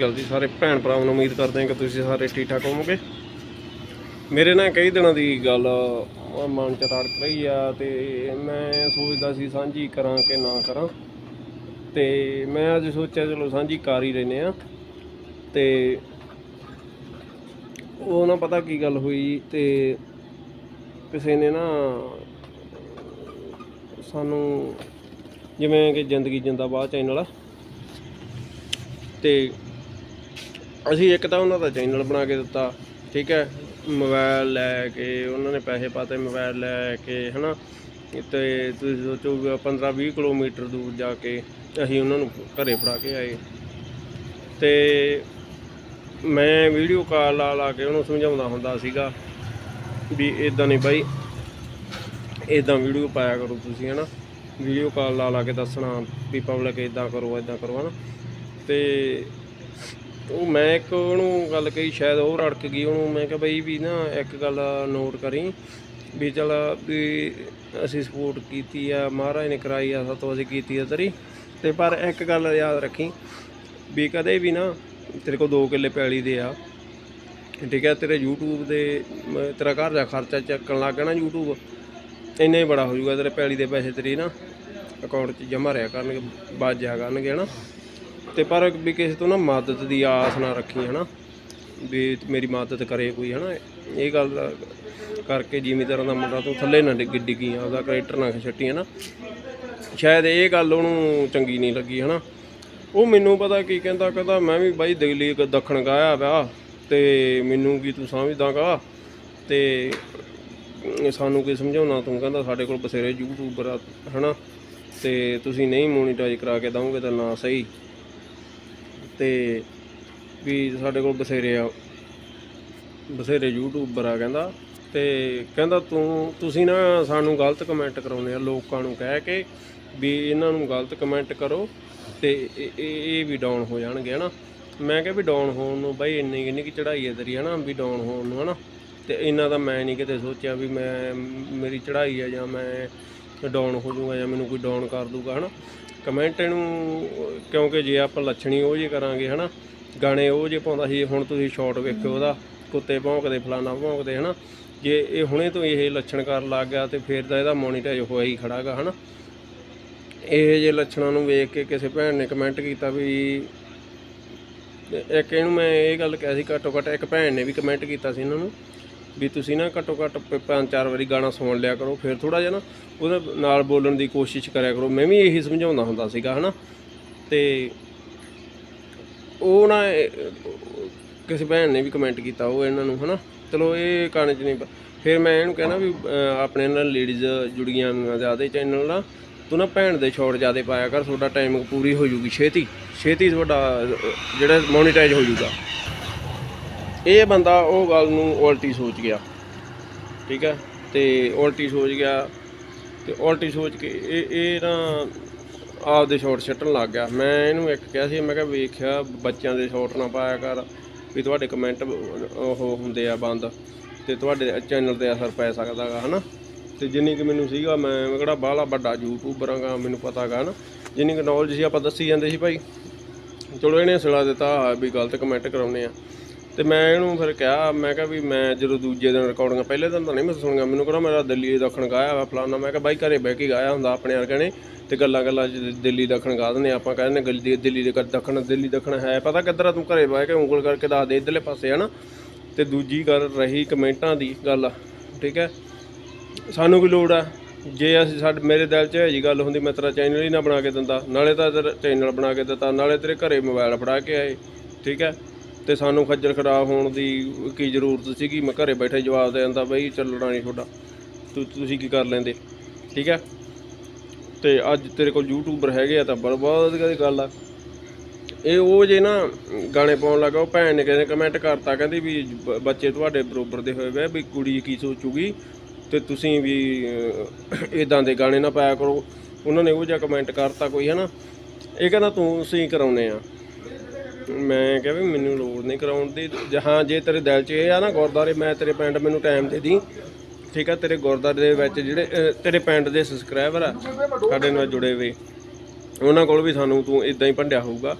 ਗੱਲ ਜੀ, ਸਾਰੇ ਭੈਣ ਭਰਾਵਾਂ ਨੂੰ ਉਮੀਦ ਕਰਦੇ ਹਾਂ ਕਿ ਤੁਸੀਂ ਸਾਰੇ ਠੀਕ ਠਾਕ ਹੋਵੋਗੇ। ਮੇਰੇ ਨਾਲ ਕਈ ਦਿਨਾਂ ਦੀ ਗੱਲ ਮਨ ਚ ਰੜਕ ਰਹੀ ਆ ਤੇ ਮੈਂ ਸੋਚਦਾ ਸੀ ਸਾਂਝੀ ਕਰਾਂ ਕਿ ਨਾ ਕਰਾਂ। ਤੇ ਮੈਂ ਅੱਜ ਸੋਚਿਆ, ਚਲੋ ਸਾਂਝੀ ਕਰ ਹੀ ਲੈਨੇ ਆ ਤੇ ਉਹ ਨਾ ਪਤਾ ਕੀ ਗੱਲ ਹੋਈ ਤੇ ਕਿਸੇ ਨੇ ਨਾ ਸਾਨੂੰ ਜਿਵੇਂ ਕਿ ਜ਼ਿੰਦਗੀ ਜਿੰਦਾਬਾਦ ਚੈਨਲ ਆ। ਤੇ ਅਸੀਂ ਇੱਕ ਤਾਂ ਉਹਨਾਂ ਦਾ ਚੈਨਲ ਬਣਾ ਕੇ ਦਿੱਤਾ, ਠੀਕ ਹੈ ਮੋਬਾਈਲ ਲੈ ਕੇ, ਉਹਨਾਂ ਨੇ ਪੈਸੇ ਪਾਤੇ ਮੋਬਾਈਲ ਲੈ ਕੇ, ਹਨਾ, ਤੇ ਤੁਸੀਂ ਸੋਚੋ 15 20 ਕਿਲੋਮੀਟਰ ਦੂਰ ਜਾ ਕੇ ਅਸੀਂ ਉਹਨਾਂ ਨੂੰ ਘਰੇ ਫੜਾ ਕੇ ਆਏ। ਤੇ ਮੈਂ ਵੀਡੀਓ ਕਾਲ ਲਾ ਲਾ ਕੇ ਉਹਨੂੰ ਸਮਝਾਉਂਦਾ ਹੁੰਦਾ ਸੀਗਾ ਵੀ ਇਦਾਂ ਨਹੀਂ ਬਾਈ ਇਦਾਂ ਵੀਡੀਓ ਪਾਇਆ ਕਰੋ ਤੁਸੀਂ, ਹਨਾ। ਵੀਡੀਓ ਕਾਲ ਲਾ ਲਾ ਕੇ ਦੱਸਣਾ ਵੀ ਪਬਲਿਕ ਇਦਾਂ ਕਰੋ ਇਦਾਂ ਕਰੋ, ਹਨਾ। ਤੇ ਉਹ ਮੈਂ ਇੱਕ ਉਹਨੂੰ ਗੱਲ ਕਹੀ, ਸ਼ਾਇਦ ਉਹ ਰੜਕ ਗਈ ਉਹਨੂੰ। ਮੈਂ ਕਿਹਾ ਬਈ ਵੀ ਨਾ ਇੱਕ ਗੱਲ ਨੋਟ ਕਰੀ ਵੀ ਚਲ ਵੀ ਅਸੀਂ ਸਪੋਰਟ ਕੀਤੀ ਆ, ਮਹਾਰਾਜ ਨੇ ਕਰਾਈ ਆ, ਸਾਤੋਂ ਅਸੀਂ ਕੀਤੀ ਆ ਤੇਰੀ। ਤੇ ਪਰ ਇੱਕ ਗੱਲ ਯਾਦ ਰੱਖੀ ਵੀ ਕਦੇ ਵੀ ਨਾ ਤੇਰੇ ਕੋਲ 2 ਕਿੱਲੇ ਪੈਲੀ ਦੇ ਆ, ਠੀਕ ਹੈ ਤੇਰੇ YouTube ਦੇ ਤੇਰਾ ਘਰ ਦਾ ਖਰਚਾ ਚੱਕਣ ਲੱਗ ਗਿਆ ਨਾ YouTube ਇੰਨਾ ਹੀ ਬੜਾ ਹੋ ਜਾਊਗਾ ਤੇਰੇ ਪੈਲੀ ਦੇ ਪੈਸੇ ਤੇਰੀ ਨਾ ਅਕਾਊਂਟ 'ਚ ਜਮਾ ਰਿਆ ਕਰਨਗੇ ਬਚ ਜਾ ਕਰਨਗੇ ਹਨਾ। ਤੇ ਪਰ ਵੀ ਕਿਸੇ ਤੋਂ ਨਾ ਮਦਦ ਦੀ ਆਸ ਨਾ ਰੱਖੀ, ਹਨਾ? ਵੀ ਮੇਰੀ ਮਦਦ ਕਰੇ ਕੋਈ, ਹਨਾ? ਇਹ ਗੱਲ ਦਾ ਕਰਕੇ ਜ਼ਿਮੀਦਾਰਾਂ ਦਾ ਮੁੰਡਾ ਤੋਂ ਥੱਲੇ ਨਾ ਡਿੱਗ, ਡਿੱਗੀ, ਆਪਦਾ ਕਰੈਕਟਰ ਨਾ ਛੱਟੀ ਹਨਾ? ਸ਼ਾਇਦ ਇਹ ਗੱਲ ਉਹਨੂੰ ਚੰਗੀ ਨਹੀਂ ਲੱਗੀ, ਹਨਾ? ਉਹ ਮੈਨੂੰ ਪਤਾ ਕੀ ਕਹਿੰਦਾ ਕਹਿੰਦਾ ਮੈਂ ਵੀ ਬਾਈ ਦਿੱਲੀ ਕ- ਦੱਖਣ ਗਾਇਆ ਵਾ ਤੇ ਮੈਨੂੰ ਕੀ ਤੂੰ ਸਮਝਦਾਗਾ ਤੇ ਸਾਨੂੰ ਕੀ ਸਮਝਾਉਣਾ ਤੂੰ? ਕਹਿੰਦਾ ਸਾਡੇ ਕੋਲ ਬਸੇਰੇ ਯੂਟਿਊਬਰ ਆ, ਹਨਾ? ਤੇ ਤੁਸੀਂ ਨਹੀਂ ਮੋਨੀਟਾਈਜ਼ ਕਰਾ ਕੇ ਦਵੋਗੇ ਤਾਂ ਨਾ ਸਹੀ। ਤੇ ਵੀ ਸਾਡੇ ਕੋਲ ਬਸੇਰੇ ਆ ਬਸੇਰੇ ਯੂਟਿਊਬਰ ਆ ਕਹਿੰਦਾ। ਤੇ ਕਹਿੰਦਾ ਤੂੰ, ਤੁਸੀਂ ਨਾ ਸਾਨੂੰ ਗਲਤ ਕਮੈਂਟ ਕਰਾਉਂਦੇ ਆ, ਲੋਕਾਂ ਨੂੰ ਕਹਿ ਕੇ ਵੀ ਇਹਨਾਂ ਨੂੰ ਗਲਤ ਕਮੈਂਟ ਕਰੋ ਤੇ ਇਹ ਵੀ ਡਾਊਨ ਹੋ ਜਾਣਗੇ, ਹਨਾ। ਮੈਂ ਕਿਹਾ ਵੀ ਡਾਊਨ ਹੋਣ ਨੂੰ ਬਾਈ ਇੰਨੀ ਕਿੰਨੀ ਕੀ ਚੜਾਈ ਹੈ ਤੇਰੀ, ਹਨਾ, ਵੀ ਡਾਊਨ ਹੋਣ ਨੂੰ, ਹਨਾ। ਤੇ ਇਹਨਾਂ ਦਾ ਮੈਂ ਨਹੀਂ ਕਿਤੇ ਸੋਚਿਆ ਵੀ ਮੈਂ, ਮੇਰੀ ਚੜਾਈ ਹੈ ਜਾਂ ਮੈਂ ਡਾਊਨ ਹੋ ਜਾਊਗਾ ਜਾਂ ਮੈਨੂੰ ਕੋਈ ਡਾਊਨ ਕਰ ਦੂਗਾ ਹਨਾ। ਕਮੈਂਟ ਇਹਨੂੰ, ਕਿਉਂਕਿ ਜੇ ਆਪਾਂ ਲੱਛਣੀ ਉਹ ਜੇ ਕਰਾਂਗੇ, ਹਨਾ? ਗਾਣੇ ਉਹ ਜੇ ਪਾਉਂਦਾ ਸੀ, ਹੁਣ ਤੁਸੀਂ ਸ਼ਾਰਟ ਵੇਖਿਓ ਉਹਦਾ, ਕੁੱਤੇ ਭੌਂਕਦੇ, ਫਲਾਣਾ ਭੌਂਕਦੇ, ਹਨਾ? ਜੇ ਇਹ ਹੁਣੇ ਤੋਂ ਇਹ ਲੱਛਣ ਕਰਨ ਲੱਗ ਗਿਆ, ਤੇ ਫਿਰ ਤਾਂ ਇਹਦਾ ਮੋਨੀਟਾਈਜ਼ ਹੋਇਆ ਹੀ ਖੜਾਗਾ, ਹਨਾ? ਇਹ ਜੇ ਲੱਛਣਾਂ ਨੂੰ ਵੇਖ ਕੇ ਕਿਸੇ ਭੈਣ ਨੇ ਕਮੈਂਟ ਕੀਤਾ ਵੀ, ਇੱਕ ਇਹਨੂੰ ਮੈਂ ਇਹ ਗੱਲ ਕਹਿ ਸੀ, ਘੱਟੋ ਘੱਟ ਇੱਕ ਭੈਣ ਨੇ ਵੀ ਕਮੈਂਟ ਕੀਤਾ ਸੀ ਇਹਨਾਂ ਨੂੰ ਵੀ ਤੁਸੀਂ ਨਾ ਘੱਟੋ ਘੱਟ ਪ- ਪੰਜ ਚਾਰ ਵਾਰੀ ਗਾਣਾ ਸੁਣ ਲਿਆ ਕਰੋ, ਫਿਰ ਥੋੜਾ ਜਿਹਾ ਨਾ ਉਹਦੇ ਨਾਲ ਬੋਲਣ ਦੀ ਕੋਸ਼ਿਸ਼ ਕਰਿਆ ਕਰੋ। ਮੈਂ ਵੀ ਇਹੀ ਸਮਝਾਉਂਦਾ ਹੁੰਦਾ ਸੀਗਾ, ਹਨਾ? ਤੇ ਉਹ ਨਾ ਕਿਸੇ ਭੈਣ ਨੇ ਵੀ ਕਮੈਂਟ ਕੀਤਾ ਉਹ ਇਹਨਾਂ ਨੂੰ, ਹਨਾ? ਚਲੋ ਇਹ ਕਾਣੇ ਚ ਨਹੀਂ ਫਿਰ ਮੈਂ ਇਹਨੂੰ ਕਹਿਣਾ ਵੀ ਆਪਣੇ ਨਾਲ ਲੇਡੀਜ਼ ਜੁੜੀਆਂ ਹੋਈਆਂ ਜ਼ਿਆਦਾ ਚੈਨਲ ਨਾਲ ਤੂੰ ਨਾ ਭੈਣ ਦੇ ਛੋੜ ਜ਼ਿਆਦਾ ਪਾਇਆ ਕਰ, ਤੁਹਾਡਾ ਟਾਈਮ ਪੂਰੀ ਹੋ ਜੂਗੀ ਛੇਤੀ। ਛੇਤੀ ਤੁਹਾਡਾ ਜਿਹੜਾ ਮੋਨੀਟਾਈਜ਼ ਹੋ ਜੂਗਾ। ਇਹ ਬੰਦਾ ਉਹ ਗੱਲ ਨੂੰ ਉਲਟੀ ਸੋਚ ਗਿਆ। ਠੀਕ ਹੈ? ਤੇ ਉਲਟੀ ਸੋਚ ਗਿਆ ਤੇ ਉਲਟੀ ਸੋਚ ਕੇ ਇਹ ਇਹ ਨਾ ਆਪਦੇ ਸ਼ਾਟ ਛੱਟਣ ਲੱਗ ਗਿਆ। ਮੈਂ ਇਹਨੂੰ ਇੱਕ ਕਿਹਾ ਸੀ, ਮੈਂ ਕਿਹਾ ਵੇਖਿਆ ਬੱਚਿਆਂ ਦੇ ਸ਼ਾਟ ਨਾ ਪਾਇਆ ਕਰ ਵੀ ਤੁਹਾਡੇ ਕਮੈਂਟ ਉਹ ਹੁੰਦੇ ਆ ਬੰਦ ਤੇ ਤੁਹਾਡੇ ਚੈਨਲ ਤੇ ਅਸਰ ਪੈ ਸਕਦਾਗਾ ਹਨਾ? ਤੇ ਜਿੰਨੀ ਕਿ ਮੈਨੂੰ ਸੀਗਾ, ਮੈਂ ਕਿਹੜਾ ਬਾਹਲਾ ਵੱਡਾ ਯੂਟਿਊਬਰ ਆਂਗਾ ਮੈਨੂੰ ਪਤਾਗਾ ਨਾ ਜਿੰਨੀ ਕਿ ਨੌਲੇਜ ਸੀ, ਆਪਾਂ ਦੱਸੀ ਜਾਂਦੇ ਸੀ ਭਾਈ। ਚਲੋ ਇਹਨੇ ਸਿਲਾ ਦਿੱਤਾ ਵੀ ਗਲਤ ਕਮੈਂਟ ਕਰਾਉਨੇ ਆ। ਤੇ ਮੈਂ ਇਹਨੂੰ ਫਿਰ ਕਿਹਾ, ਮੈਂ ਕਿਹਾ ਵੀ ਮੈਂ ਜਦੋਂ ਦੂਜੇ ਦਿਨ ਰਿਕਾਰਡਿੰਗ ਪਹਿਲੇ ਦਿਨ ਤਾਂ ਨਹੀਂ ਮੈਂ ਸੁਣੀਆਂ, ਮੈਨੂੰ ਕਹਿੰਦਾ ਮੇਰਾ ਦਿੱਲੀ ਦੱਖਣ ਗਾਇਆ ਵਾ ਫਲਾਨਾ, ਮੈਂ ਕਿਹਾ ਬਾਈ ਘਰੇ ਬਹਿ ਕੇ ਗਾਇਆ ਹੁੰਦਾ ਆਪਣੇ ਵਰਗੇ ਨੇ ਤੇ ਗੱਲਾਂ ਗੱਲਾਂ 'ਚ ਦਿੱਲੀ ਦੱਖਣ ਗਾ ਦਿੰਦੇ ਆਪਾਂ ਕਹਿੰਦੇ ਗੱਲੀ, ਦਿੱਲੀ ਦੇ ਦੱਖਣ, ਦਿੱਲੀ ਦੱਖਣ ਹੈ, ਪਤਾ ਕਿੱਧਰ ਤੂੰ ਘਰੇ ਬਹਿ ਕੇ ਉਂਗਲ ਕਰਕੇ ਦੱਸ ਦੇ ਇਧਰਲੇ ਪਾਸੇ, ਹਨਾ? ਤੇ ਦੂਜੀ ਗੱਲ ਰਹੀ ਕਮੈਂਟਾਂ ਦੀ ਗੱਲ, ਠੀਕ ਹੈ? ਸਾਨੂੰ ਕੀ ਲੋੜ ਆ? ਜੇ ਅਸੀਂ ਸਾਡੇ, ਮੇਰੇ ਦਿਲ 'ਚ ਇਹ ਜੀ ਗੱਲ ਹੁੰਦੀ, ਮੈਂ ਤੇਰਾ ਚੈਨਲ ਹੀ ਨਾ ਬਣਾ ਕੇ ਦਿੰਦਾ, ਨਾਲੇ ਤਾਂ ਤੇਰਾ ਚੈਨਲ ਬਣਾ ਕੇ ਦਿੱਤਾ, ਨਾਲੇ ਤੇਰੇ ਘਰੇ ਮੋਬਾਈਲ ਫੜਾ ਕੇ ਆਏ, ਠੀਕ ਹੈ? ਤੇ ਸਾਨੂੰ ਖੱਜਲ ਖਰਾਬ ਹੋਣ ਦੀ ਕੀ ਜ਼ਰੂਰਤ ਸੀਗੀ? ਮੈਂ ਘਰੇ ਬੈਠੇ ਜਵਾਬ ਦੇ ਦਿੰਦਾ ਬਈ ਚੱਲਣਾ ਨਹੀਂ ਤੁਹਾਡਾ। ਤੁਸੀਂ ਕੀ ਕਰ ਲੈਂਦੇ? ਠੀਕ ਹੈ? ਤੇ ਅੱਜ ਤੇਰੇ ਕੋਲ ਯੂਟਿਊਬਰ ਹੈਗੇ ਆ ਤਾਂ ਬਹੁਤ ਵਧੀਆ ਗੱਲ ਆ। ਇਹ ਉਹ ਜੇ ਨਾ ਗਾਣੇ ਪਾਉਣ ਲੱਗਾ, ਉਹ ਭੈਣ ਨੇ ਕਹਿੰਦੇ ਕਮੈਂਟ ਕਰਤਾ, ਕਹਿੰਦੀ ਵੀ ਬ- ਬੱਚੇ ਤੁਹਾਡੇ ਬਰੋਬਰ ਦੇ ਹੋਏ ਵੇ, ਵੀ ਕੁੜੀ ਕੀ ਸੋਚੂਗੀ? ਤੇ ਤੁਸੀਂ ਵੀ ਇਦਾਂ ਦੇ ਗਾਣੇ ਨਾ ਪਾਇਆ ਕਰੋ। ਉਹਨਾਂ ਨੇ ਉਹ ਜਿਹਾ ਕਮੈਂਟ ਕਰਤਾ ਕੋਈ, ਹੈ ਨਾ? ਇਹ ਕਹਿੰਦਾ, ਤੂੰ, ਅਸੀਂ ਕਰਾਉਨੇ ਆ ਮੈਂ ਕਿਹਾ ਵੀ ਮੈਨੂੰ ਲੋੜ ਨਹੀਂ ਕਰਾਉਣ ਦੀ। ਜਹਾਂ ਜੇ ਤੇਰੇ ਦਿਲ 'ਚ ਇਹ ਆ ਨਾ ਗੁਰਦਾਰੇ ਮੈਂ ਤੇਰੇ ਪਿੰਡ ਮੈਨੂੰ ਟਾਈਮ ਦੇ ਦੀ। ਠੀਕ ਆ, ਤੇਰੇ ਗੁਰਦਾਰੇ ਦੇ ਵਿੱਚ ਜਿਹੜੇ ਤੇਰੇ ਪਿੰਡ ਦੇ ਸਬਸਕ੍ਰਾਈਬਰ ਆ, ਸਾਡੇ ਨਾਲ ਜੁੜੇ ਹੋਏ। ਉਹਨਾਂ ਕੋਲ ਵੀ ਸਾਨੂੰ ਤੂੰ ਇਦਾਂ ਹੀ ਭੰਡਿਆ ਹੋਊਗਾ।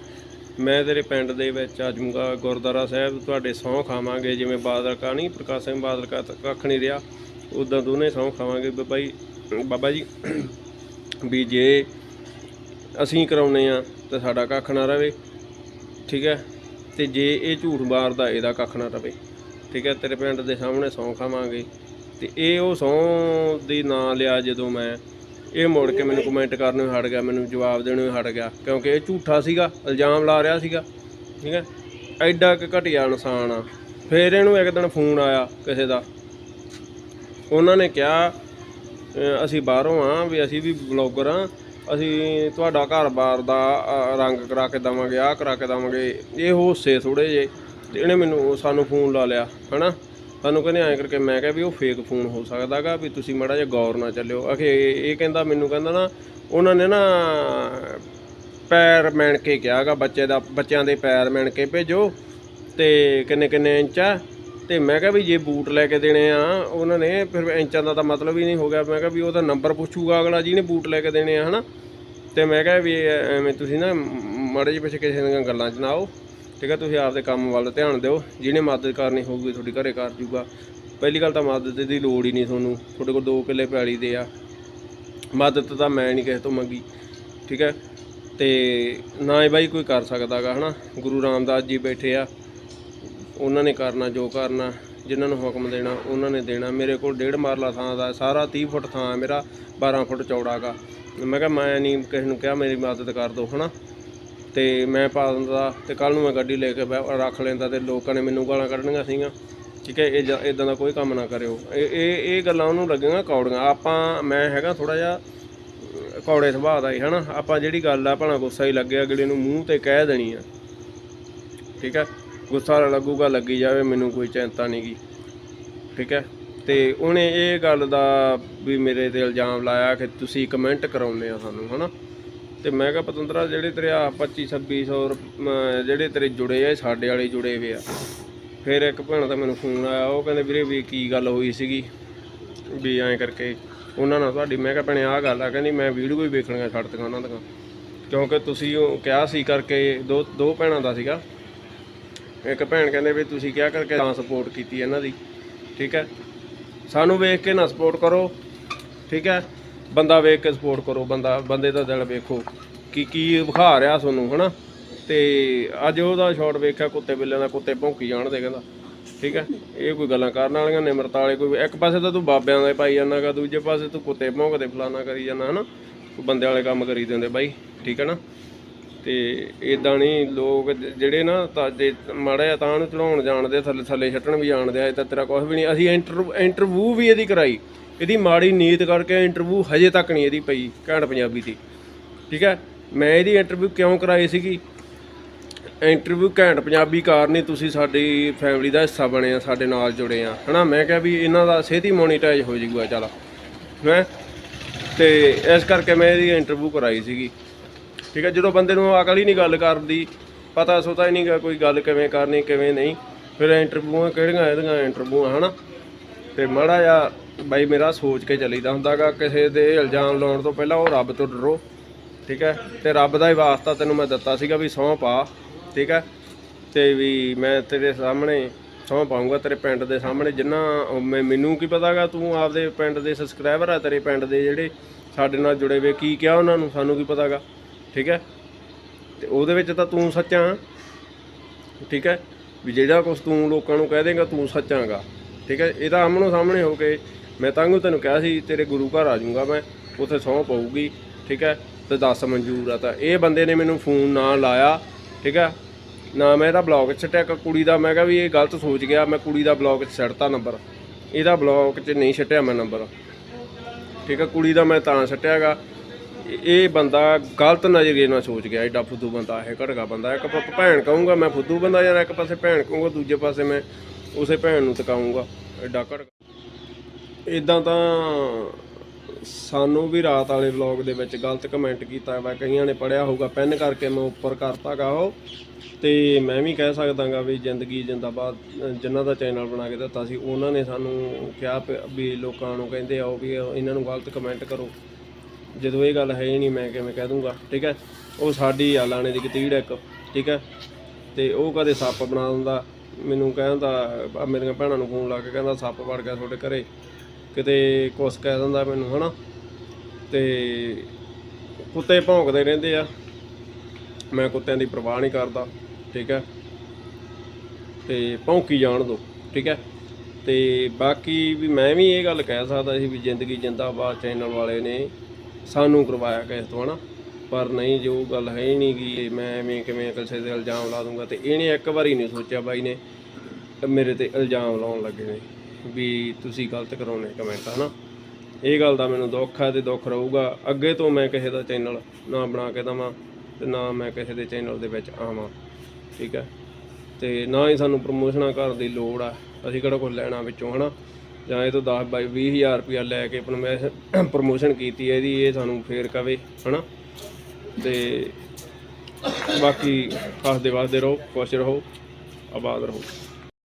ਮੈਂ ਤੇਰੇ ਪਿੰਡ ਦੇ ਵਿੱਚ ਆ ਜਾਊਂਗਾ। ਗੁਰਦੁਆਰਾ ਸਾਹਿਬ ਤੁਹਾਡੇ ਸਹੁੰ ਖਾਵਾਂਗੇ, ਜਿਵੇਂ ਬਾਦਲ ਕਾ ਨਹੀਂ, ਪ੍ਰਕਾਸ਼ ਸਿੰਘ ਬਾਦਲ ਕਾ ਕੱਖ ਨਹੀਂ ਰਿਹਾ। ਉਦਾਂ ਦੋਨੇ ਸਹੁੰ ਖਾਵਾਂਗੇ। ਵੀ ਬਾਈ, ਬਾਬਾ ਜੀ, ਵੀ ਜੇ ਅਸੀਂ ਕਰਾਉਨੇ ਆ, ਤਾਂ ਸਾਡਾ ਕੱਖ ਨਾ ਰਵੇ। ਠੀਕ ਹੈ? ਤੇ ਜੇ ਇਹ ਝੂਠ ਮਾਰਦਾ, ਇਹਦਾ ਕੱਖ ਨਾ ਰਵੇ। ਠੀਕ ਹੈ? ਤੇਰੇ ਪਿੰਡ ਦੇ ਸਾਹਮਣੇ ਸਹੁੰ ਖਾਵਾਂਗੇ। ਤੇ ਇਹ ਉਹ ਸਹੁੰ ਦੀ ਨਾਂ ਲਿਆ ਜਦੋਂ ਮੈਂ ਇਹ ਮੁੜ ਕੇ ਮੈਨੂੰ ਕਮੈਂਟ ਕਰਨ ਨੂੰ ਹਟ ਗਿਆ, ਮੈਨੂੰ ਜਵਾਬ ਦੇਣ ਨੂੰ ਹਟ ਗਿਆ। ਕਿਉਂਕਿ ਇਹ ਝੂਠਾ ਸੀਗਾ, ਇਲਜ਼ਾਮ ਲਾ ਰਿਹਾ ਸੀਗਾ। ਠੀਕ ਹੈ? ਐਡਾ ਕਿ ਘਟੀਆ ਇਨਸਾਨ ਆ। ਫਿਰ ਇਹਨੂੰ ਇੱਕ ਦਿਨ ਫੋਨ ਆਇਆ ਕਿਸੇ ਦਾ। ਉਹਨਾਂ ਨੇ ਕਿਹਾ ਅਸੀਂ ਬਾਹਰੋਂ ਆ, ਵੀ ਅਸੀਂ ਵੀ ਬਲੌਗਰ ਆ। ਅਸੀਂ ਤੁਹਾਡਾ ਘਰ-ਬਾਰ ਦਾ ਰੰਗ ਕਰਾ ਕੇ ਦਵਾਂਗੇ, ਆਹ ਕਰਾ ਕੇ ਦਵਾਂਗੇ। ਇਹ ਹੋਸੇ ਥੋੜੇ ਜੇ ਤੇ ਇਹਨੇ ਮੈਨੂੰ ਸਾਨੂੰ ਫੋਨ ਲਾ ਲਿਆ, ਹਨਾ? ਸਾਨੂੰ ਕਹਿੰਦੇ ਐਂ ਕਰਕੇ ਮੈਂ ਕਿਹਾ ਵੀ ਉਹ ਫੇਕ ਫੋਨ ਹੋ ਸਕਦਾਗਾ ਵੀ ਤੁਸੀਂ ਮਾੜਾ ਜਿਹਾ ਗੌਰ ਨਾ ਚੱਲਿਓ। ਅਖੇ ਇਹ ਕਹਿੰਦਾ, ਮੈਨੂੰ ਕਹਿੰਦਾ ਨਾ, ਉਹਨਾਂ ਨੇ ਨਾ ਪੈਰ ਮੈਣ ਕੇ ਕਿਹਾਗਾ ਬੱਚੇ ਦਾ, ਬੱਚਿਆਂ ਦੇ ਪੈਰ ਮੈਣ ਕੇ ਭੇਜੋ, ਤੇ ਕਿੰਨੇ ਕਿੰਨੇ ਇੰਚ ਆ, ਤੇ ਮੈਂ ਕਿਹਾ ਵੀ ਜੇ ਬੂਟ ਲੈ ਕੇ ਦੇਣੇ ਆ, ਉਹਨਾਂ ਨੇ, ਫਿਰ ਇੰਚਾਂ ਦਾ ਤਾਂ ਮਤਲਬ ਹੀ ਨਹੀਂ ਹੋ ਗਿਆ। ਮੈਂ ਕਿਹਾ ਵੀ ਉਹਦਾ ਨੰਬਰ ਪੁੱਛੂਗਾ ਅਗਲਾ, ਜਿਹਨੇ ਬੂਟ ਲੈ ਕੇ ਦੇਣੇ ਆ, ਹਨਾ? ਤੇ ਮੈਂ ਕਿਹਾ ਵੀ ਇਹ ਐਵੇਂ ਤੁਸੀਂ ਨਾ ਮਾੜੇ ਜਿਹੇ ਪਿੱਛੇ ਕਿਸੇ ਦੀਆਂ ਗੱਲਾਂ 'ਚ ਨਾ ਆਓ। ਠੀਕ ਹੈ ਤੁਸੀਂ ਆਪਦੇ ਕੰਮ ਵੱਲ ਧਿਆਨ ਦਿਓ। ਜਿਹਨੇ ਮਦਦ ਕਰਨੀ ਹੋਊਗੀ, ਤੁਹਾਡੀ ਘਰੇ ਕਰ ਜੂਗਾ। ਪਹਿਲੀ ਗੱਲ ਤਾਂ ਮਦਦ ਦੀ ਲੋੜ ਹੀ ਨਹੀਂ ਤੁਹਾਨੂੰ। ਤੁਹਾਡੇ ਕੋਲ 2 ਕਿੱਲੇ ਪੈਲੀ ਦੇ ਆ। ਮਦਦ ਤਾਂ ਮੈਂ ਨਹੀਂ ਕਿਸੇ ਤੋਂ ਮੰਗੀ। ਠੀਕ ਹੈ ਤੇ ਨਾ ਹੀ ਬਾਈ ਕੋਈ ਕਰ ਸਕਦਾਗਾ, ਹਨਾ? ਗੁਰੂ ਰਾਮਦਾਸ ਜੀ ਬੈਠੇ ਆ। ਉਹਨਾਂ ਨੇ ਕਰਨਾ, ਜੋ ਕਰਨਾ, ਜਿਨ੍ਹਾਂ ਨੂੰ ਹੁਕਮ ਦੇਣਾ, ਉਹਨਾਂ ਨੇ ਦੇਣਾ। ਮੇਰੇ ਕੋਲ ਡੇਢ ਮਰਲਾ ਥਾਂ ਦਾ, ਸਾਰਾ 30 ਫੁੱਟ ਥਾਂ ਮੇਰਾ 12 ਫੁੱਟ ਚੌੜਾਗਾ। ਮੈਂ ਕਿਹਾ, ਮੈਂ ਨਹੀਂ ਕਿਸੇ ਨੂੰ ਕਿਹਾ, ਮੇਰੀ ਮਦਦ ਕਰ ਦਿਓ ਹਨਾ। ਤੇ ਮੈਂ ਪਾ ਦਿੰਦਾ ਤੇ ਕੱਲ ਨੂੰ ਮੈਂ ਗੱਡੀ ਲੈ ਕੇ ਰੱਖ ਲੈਂਦਾ ਤੇ ਲੋਕਾਂ ਨੇ ਮੈਨੂੰ ਗਾਲਾਂ ਕੱਢਣੀਆਂ ਸੀਗੀਆਂ। ਠੀਕ ਹੈ, ਇਹ ਇਦਾਂ ਦਾ ਕੋਈ ਕੰਮ ਨਾ ਕਰਿਓ। ਇਹ ਇਹ ਇਹ ਗੱਲਾਂ ਉਹਨੂੰ ਲੱਗੀਆਂ ਕੌੜੀਆਂ। ਆਪਾਂ, ਮੈਂ ਹੈਗਾ ਥੋੜਾ ਜਿਹਾ ਕੌੜੇ ਸੁਭਾਅ ਦਾ ਹੀ, ਹਨਾ। ਆਪਾਂ ਜਿਹੜੀ ਗੱਲ ਆ, ਭਲਾ ਗੁੱਸਾ ਹੀ ਲੱਗਿਆ ਅਗਲੇ ਨੂੰ ਮੂੰਹ ਤੇ ਕਹਿ ਦੇਣੀ ਆ। ਠੀਕ ਹੈ? ਗੁੱਸਾ ਲੱਗੂਗਾ, ਲੱਗੀ ਜਾਵੇ, ਮੈਨੂੰ ਕੋਈ ਚਿੰਤਾ ਨਹੀਂਗੀ ਠੀਕ ਹੈ? ਤੇ ਉਹਨੇ ਇਹ ਗੱਲ ਦਾ ਵੀ ਮੇਰੇ ਤੇ ਇਲਜ਼ਾਮ ਲਾਇਆ ਕਿ ਤੁਸੀਂ ਕਮੈਂਟ ਕਰਾਉਂਦੇ ਆ ਸਾਨੂੰ, ਹਨਾ? ਤੇ ਮੈਂ ਕਿਹਾ, ਪਤੰਦਰਾ, ਜਿਹੜੇ ਤੇਰੇ ਆ 25 2600 ਜਿਹੜੇ ਤੇਰੇ ਜੁੜੇ ਆ ਸਾਡੇ ਵਾਲੇ ਜੁੜੇ ਹੋਏ ਆ। ਫਿਰ ਇੱਕ ਭੈਣ ਦਾ ਮੈਨੂੰ ਫੋਨ ਆਇਆ, ਉਹ ਕਹਿੰਦੇ, ਵੀਰੇ, ਵੀ ਕੀ ਗੱਲ ਹੋਈ ਸੀਗੀ? ਵੀ ਐਂ ਕਰਕੇ ਉਹਨਾਂ ਨਾਲ ਤੁਹਾਡੀ, ਮੈਂ ਕਿਹਾ, ਭੈਣੇ, ਆਹ ਗੱਲ ਆ। ਕਹਿੰਦੀ, ਮੈਂ ਵੀਡੀਓ ਹੀ ਵੇਖਣੀਆਂ ਛੱਡਤੀਆਂ ਉਹਨਾਂ ਦੀਆਂ, ਕਿਉਂਕਿ ਤੁਸੀਂ ਉਹ ਕਿਹਾ ਸੀ ਕਰਕੇ ਦੋ ਦੋ ਭੈਣਾਂ ਦਾ ਸੀਗਾ। ਇੱਕ ਭੈਣ ਕਹਿੰਦੇ ਵੀ ਤੁਸੀਂ ਕਿਹਾ ਕਰਕੇ ਤਾਂ ਸਪੋਰਟ ਕੀਤੀ ਇਹਨਾਂ ਦੀ, ਠੀਕ ਹੈ? ਸਾਨੂੰ ਵੇਖ ਕੇ ਨਾ ਸਪੋਰਟ ਕਰੋ, ਠੀਕ ਹੈ? ਬੰਦਾ ਵੇਖ ਕੇ ਸਪੋਰਟ ਕਰੋ, ਬੰਦਾ, ਬੰਦੇ ਦਾ ਦਿਲ ਵੇਖੋ ਕੀ ਕੀ ਵਿਖਾ ਰਿਹਾ ਤੁਹਾਨੂੰ, ਹਨਾ? ਤੇ ਅੱਜ ਉਹਦਾ ਸ਼ਾਟ ਵੇਖਿਆ, ਕੁੱਤੇ ਬਿੱਲਿਆਂ ਦਾ, ਕੁੱਤੇ ਭੌਂਕੀ ਜਾਣਦੇ ਕਹਿੰਦਾ, ਠੀਕ ਹੈ? ਇਹ ਕੋਈ ਗੱਲਾਂ ਕਰਨ ਵਾਲੀਆਂ ਨਿਮਰਤਾ ਵਾਲੇ ਕੋਈ, ਇੱਕ ਪਾਸੇ ਤਾਂ ਤੂੰ ਬਾਬਿਆਂ ਦੇ ਹੀ ਪਾਈ ਜਾਂਦਾਗਾ ਦੂਜੇ ਪਾਸੇ ਤੂੰ ਕੁੱਤੇ ਭੌਂਕਦੇ, ਫਲਾਨਾ ਕਰੀ ਜਾਂਦਾ, ਹਨਾ? ਕੋਈ ਬੰਦੇ ਵਾਲੇ ਕੰਮ ਕਰੀ ਦਿੰਦੇ ਬਾਈ, ਠੀਕ ਹੈ ਨਾ? ਤੇ ਇਦਾਂ ਨਹੀਂ ਲੋਕ ਜਿਹੜੇ ਨਾ ਤਾਂ ਜੇ ਮਾੜਾ ਜਿਹਾ ਤਾਂ ਨੂੰ ਚੜਾਉਣ ਜਾਣਦੇ ਥੱਲੇ ਥੱਲੇ ਛੱਟਣ ਵੀ ਜਾਣਦੇ ਆ, ਇਹ ਤਾਂ ਤੇਰਾ ਕੁਝ ਵੀ ਨਹੀਂ, ਅਸੀਂ ਇੰਟਰਵਿਊ ਇੰਟਰਵਿਊ ਵੀ ਇਹਦੀ ਕਰਾਈ। ਇਹਦੀ ਮਾੜੀ ਨੀਤ ਕਰਕੇ ਇੰਟਰਵਿਊ ਹਜੇ ਤੱਕ ਨਹੀਂ ਇਹਦੀ ਪਈ, ਘੈਂਟ ਪੰਜਾਬੀ ਦੀ। ਠੀਕ ਹੈ? ਮੈਂ ਇਹਦੀ ਇੰਟਰਵਿਊ ਕਿਉਂ ਕਰਾਈ ਸੀਗੀ? ਇੰਟਰਵਿਊ ਘੈਂਟ ਪੰਜਾਬੀ ਕਾਰਨ ਹੀ ਤੁਸੀਂ ਸਾਡੀ ਫੈਮਿਲੀ ਦਾ ਹਿੱਸਾ ਬਣੇ ਆ, ਸਾਡੇ ਨਾਲ ਜੁੜੇ ਆ। ਹਨਾ? ਮੈਂ ਕਿਹਾ ਵੀ ਇਹਨਾਂ ਦਾ ਛੇਤੀ ਮੋਨੀਟਾਈਜ਼ ਹੋ ਜਾਊਗਾ, ਚੱਲ। ਹੈ? ਤੇ ਇਸ ਕਰਕੇ ਮੈਂ ਇਹਦੀ ਇੰਟਰਵਿਊ ਕਰਾਈ ਸੀਗੀ। ਠੀਕ ਹੈ, ਜਦੋਂ ਬੰਦੇ ਨੂੰ ਅਕਲ ਹੀ ਨਹੀਂ ਗੱਲ ਕਰਦੀ ਪਤਾ ਸੋਤਾ ਹੀ ਨਹੀਂਗਾ ਕੋਈ ਗੱਲ ਕਿਵੇਂ ਕਰਨੀ, ਕਿਵੇਂ ਨਹੀਂ। ਫਿਰ ਇੰਟਰਵਿਊਆਂ ਕਿਹੜੀਆਂ ਇਹਦੀਆਂ ਇੰਟਰਵਿਊਆਂ ਹਨਾ? ਤੇ ਮਾੜਾ ਜਿਹਾ ਬਾਈ ਮੇਰਾ ਸੋਚ ਕੇ ਚੱਲੀਦਾ ਹੁੰਦਾਗਾ ਕਿਸੇ ਦੇ ਇਲਜ਼ਾਮ ਲਾਉਣ ਤੋਂ ਪਹਿਲਾਂ ਉਹ ਰੱਬ ਤੋਂ ਡਰੋ, ਠੀਕ ਹੈ? ਤੇ ਰੱਬ ਦਾ ਹੀ ਵਾਸਤਾ ਤੈਨੂੰ ਮੈਂ ਦਿੱਤਾ ਸੀਗਾ ਵੀ ਸਹੁੰ ਪਾ, ਠੀਕ ਹੈ? ਤੇ ਵੀ ਮੈਂ ਤੇਰੇ ਸਾਹਮਣੇ ਸਹੁੰ ਪਾਉਂਗਾ ਤੇਰੇ ਪਿੰਡ ਦੇ ਸਾਹਮਣੇ ਜਿੰਨਾ ਮੈਨੂੰ ਕੀ ਪਤਾਗਾ ਤੂੰ ਆਪਦੇ ਪਿੰਡ ਦੇ ਸਬਸਕ੍ਰਾਈਬਰ ਆ ਤੇਰੇ ਪਿੰਡ ਦੇ ਜਿਹੜੇ ਸਾਡੇ ਨਾਲ ਜੁੜੇ ਹੋਏ, ਕੀ ਕਿਹਾ ਉਹਨਾਂ ਨੂੰ, ਸਾਨੂੰ ਕੀ ਪਤਾਗਾ ਠੀਕ ਹੈ? ਤੇ ਉਹਦੇ ਵਿੱਚ ਤਾਂ ਤੂੰ ਸੱਚਾ ਠੀਕ ਹੈ? ਵੀ ਜਿਹੜਾ ਕੁਝ ਤੂੰ ਲੋਕਾਂ ਨੂੰ ਕਹਿ ਦੇਗਾ, ਤੂੰ ਸੱਚਾਂਗਾ ਠੀਕ ਹੈ? ਇਹਦਾ ਆਮਣੋ ਸਾਹਮਣੇ ਹੋ ਕੇ ਮੈਂ ਤਾਂ ਨੂੰ ਤੈਨੂੰ ਕਿਹਾ ਸੀ, ਤੇਰੇ ਗੁਰੂ ਘਰ ਆ ਜਾਊਂਗਾ ਮੈਂ, ਉੱਥੇ ਸਹੁੰ ਪਊਗੀ। ਠੀਕ ਹੈ? ਤੇ ਦੱਸ ਮਨਜ਼ੂਰ ਆ ਤਾਂ। ਇਹ ਬੰਦੇ ਨੇ ਮੈਨੂੰ ਫੋਨ ਨਾ ਲਾਇਆ। ਠੀਕ ਹੈ? ਨਾ ਮੈਂ ਇਹਦਾ ਬਲੌਗ ਛੱਟਿਆ ਕਿ ਕੁੜੀ ਦਾ ਮੈਂ ਕਿਹਾ ਵੀ ਇਹ ਗਲਤ ਸੋਚ ਗਿਆ, ਮੈਂ ਕੁੜੀ ਦਾ ਬਲੌਗ 'ਚ ਛੱਡਤਾ ਨੰਬਰ। ਇਹਦਾ ਬਲੌਗ 'ਚ ਨਹੀਂ ਛੱਟਿਆ ਮੈਂ ਨੰਬਰ। ਠੀਕ ਹੈ? ਕੁੜੀ ਦਾ ਮੈਂ ਤਾਂ ਛੱਟਿਆਗਾ ਇਹ ਬੰਦਾ ਗਲਤ ਨਜ਼ਰੀਏ ਨਾਲ ਸੋਚ ਗਿਆ, ਐਡਾ ਫੁੱਦੂ ਬੰਦਾ, ਇਹ ਘੜਗਾ ਬੰਦਾ। ਇੱਕ ਪ- ਭੈਣ ਕਹੂੰਗਾ, ਮੈਂ ਫੁੱਦੂ ਬੰਦਾ ਯਾਰ, ਇੱਕ ਪਾਸੇ ਭੈਣ ਕਹੂੰਗਾ, ਦੂਜੇ ਪਾਸੇ ਮੈਂ ਉਸੇ ਭੈਣ ਨੂੰ ਤਕਾਉਂਗਾ ਐਡਾ ਘੜਗਾ। ਇਦਾਂ ਤਾਂ ਸਾਨੂੰ ਵੀ ਰਾਤ ਵਾਲੇ ਵਲੌਗ ਦੇ ਵਿੱਚ ਗਲਤ ਕਮੈਂਟ ਕੀਤਾ ਵਾ, ਕਈਆਂ ਨੇ ਪੜਿਆ ਹੋਊਗਾ ਪੈਨ ਕਰਕੇ ਮੈਂ ਉੱਪਰ ਕਰਤਾਗਾ ਉਹ। ਤੇ ਮੈਂ ਵੀ ਕਹਿ ਸਕਦਾਗਾ ਵੀ ਜ਼ਿੰਦਗੀ ਜਿੰਦਾਬਾਦ ਅਹ ਜਿਨ੍ਹਾਂ ਦਾ ਚੈਨਲ ਬਣਾ ਕੇ ਦਿੱਤਾ ਸੀ, ਉਹਨਾਂ ਨੇ ਸਾਨੂੰ ਕਿਹਾ ਪ- ਵੀ ਲੋਕਾਂ ਨੂੰ ਕਹਿੰਦੇ ਆਓ ਵੀ ਇਹਨਾਂ ਨੂੰ ਗਲਤ ਕਮੈਂਟ ਕਰੋ। ਜਦੋਂ ਇਹ ਗੱਲ ਹੈ ਹੀ ਨਹੀਂ, ਮੈਂ ਕਿਵੇਂ ਕਹਿ ਦੂੰਗਾ, ਠੀਕ ਹੈ? ਉਹ ਸਾਡੀ ਆ ਲਾਣੇ ਦੀ ਕਤੀੜ ਇੱਕ, ਠੀਕ ਹੈ? ਤੇ ਉਹ ਕਦੇ ਸੱਪ ਬਣਾ ਦਿੰਦਾ, ਮੈਨੂੰ ਕਹਿੰਦਾ ਆਹ ਮੇਰੀਆਂ ਭੈਣਾਂ ਨੂੰ ਫੋਨ ਲਾ ਕੇ ਕਹਿੰਦਾ, ਸੱਪ ਵੜ ਗਿਆ ਤੁਹਾਡੇ ਘਰੇ। ਕਿਤੇ ਕੁਛ ਕਹਿ ਦਿੰਦਾ ਮੈਨੂੰ, ਹਨਾ? ਤੇ ਕੁੱਤੇ ਭੌਂਕਦੇ ਰਹਿੰਦੇ ਆ। ਮੈਂ ਕੁੱਤਿਆਂ ਦੀ ਪਰਵਾਹ ਨਹੀਂ ਕਰਦਾ, ਠੀਕ ਹੈ? ਤੇ ਭੌਂਕੀ ਜਾਣ ਦੋ, ਠੀਕ ਹੈ? ਤੇ ਬਾਕੀ ਵੀ ਮੈਂ ਵੀ ਇਹ ਗੱਲ ਕਹਿ ਸਕਦਾ ਸੀ ਵੀ ਜ਼ਿੰਦਗੀ ਜਿੰਦਾਬਾਦ ਚੈਨਲ ਵਾਲੇ ਨੇ ਸਾਨੂੰ ਕਰਵਾਇਆ ਕਿਸੇ ਤੋਂ ਹਨਾ। ਪਰ ਨਹੀਂ, ਜੋ ਗੱਲ ਹੈ ਹੀ ਨਹੀਂ ਕਿ ਮੈਂ ਐਵੇਂ ਕਿਵੇਂ ਕਿਸੇ ਦੇ ਇਲਜ਼ਾਮ ਲਾ ਦੂੰਗਾ ਤੇ ਇਹਨੇ ਇੱਕ ਵਾਰੀ ਨਹੀਂ ਸੋਚਿਆ ਬਾਈ ਨੇ ਮੇਰੇ ਤੇ ਇਲਜ਼ਾਮ ਲਾਉਣ ਲੱਗੇ ਨੇ ਵੀ ਤੁਸੀਂ ਗਲਤ ਕਰਾਉਣੇ ਕਮੈਂਟ ਹਨਾ। ਇਹ ਗੱਲ ਦਾ ਮੈਨੂੰ ਦੁੱਖ ਹੈ ਤੇ ਦੁੱਖ ਰਹੂਗਾ। ਅੱਗੇ ਤੋਂ ਮੈਂ ਕਿਸੇ ਦਾ ਚੈਨਲ ਨਾ ਬਣਾ ਕੇ ਦਵਾਂ ਤੇ ਨਾ ਮੈਂ ਕਿਸੇ ਦੇ ਚੈਨਲ ਦੇ ਵਿੱਚ ਆਵਾਂ, ਠੀਕ ਹੈ। ਤੇ ਨਾ ਹੀ ਸਾਨੂੰ ਪ੍ਰਮੋਸ਼ਨਾਂ ਕਰਨ ਦੀ ਲੋੜ ਆ। ਅਸੀਂ ਕਿਹੜਾ ਕੁਝ ਲੈਣਾ ਵਿੱਚੋਂ, ਹਨਾ। ਜਾਂ ਇਹ ਤੋਂ 10 ਬਾਈ 20000 ਰੁਪਇਆ ਲੈ ਕੇ ਪ੍ਰਮੋਸ਼ਨ ਕੀਤੀ ਹੈ ਇਹਦੀ, ਇਹ ਸਾਨੂੰ ਫੇਰ ਕਵੇ, ਹਨਾ? ਤੇ ਬਾਕੀ ਹੱਸਦੇ ਵੱਸਦੇ ਰਹੋ, ਖੁਸ਼ ਰਹੋ, ਆਬਾਦ ਰਹੋ।